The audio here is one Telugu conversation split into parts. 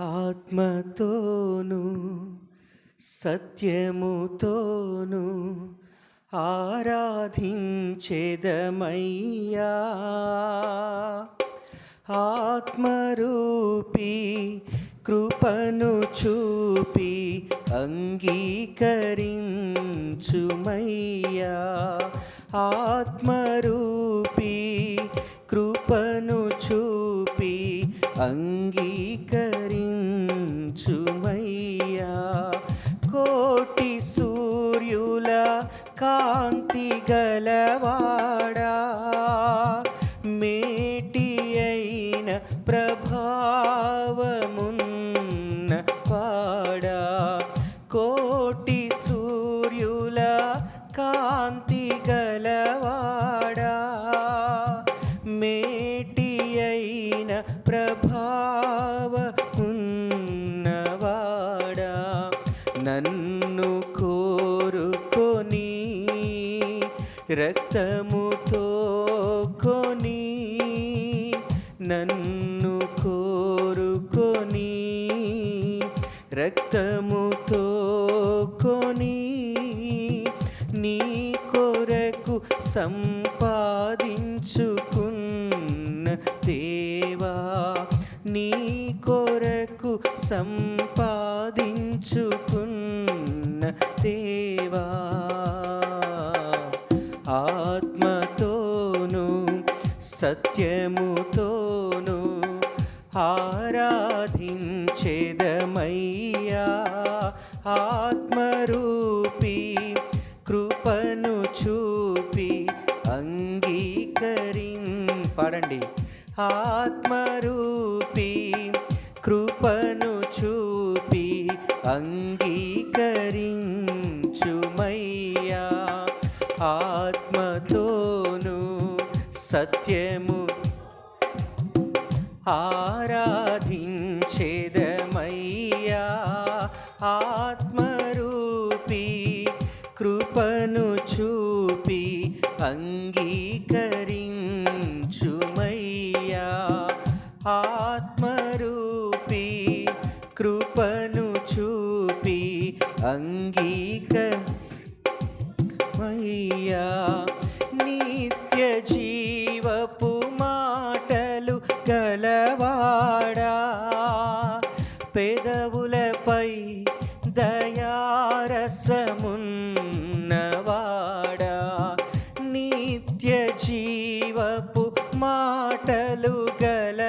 ఆత్మతోను సత్యముతోను ఆరాధించెదమయ్యా. ఆత్మరూపి కృపను చూపి అంగీకరించుమయ్యా. ఆత్మరూపి ప్రభావ ఉన్నవాడా నన్ను కోరుకొని రక్తముతో కొని నన్ను కోరుకొని రక్తముతో కొని నీ కొరకు సం సంపాదించుకున్న దేవా ఆత్మతోను సత్యముతోను ఆరాధించేదమయ్యా. ఆత్మరూపి కృపను చూపి అంగీకరిం పాడండి. అంగీకరించుమయ్యా. ఆత్మతోను సత్యము ఆరాధించేదమయ్యా అంగీక మయ్యా నిత్య జీవపు మాటలు గలవాడా పెదవులపై దయారసమున్నవాడా? నిత్య జీవపు మాటలు గల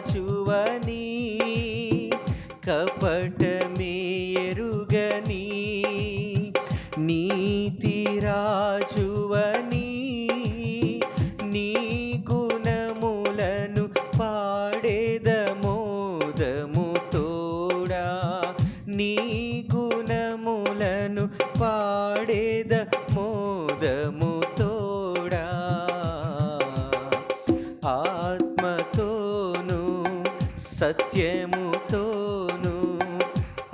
రాజువని కపటమే ఎరుగని నీతి రాజువని నీ గుణములను పాడేదమోదము తోడా నీ గుణములను పాడేద మోదము హృదయముతోను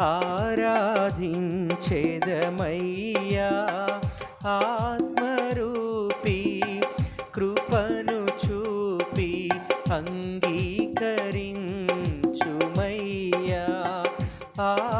ఆరాధించేదమయ్యా. ఆత్మరూపి కృపను చూపి అంగీకరించుమయ్యా. ఆ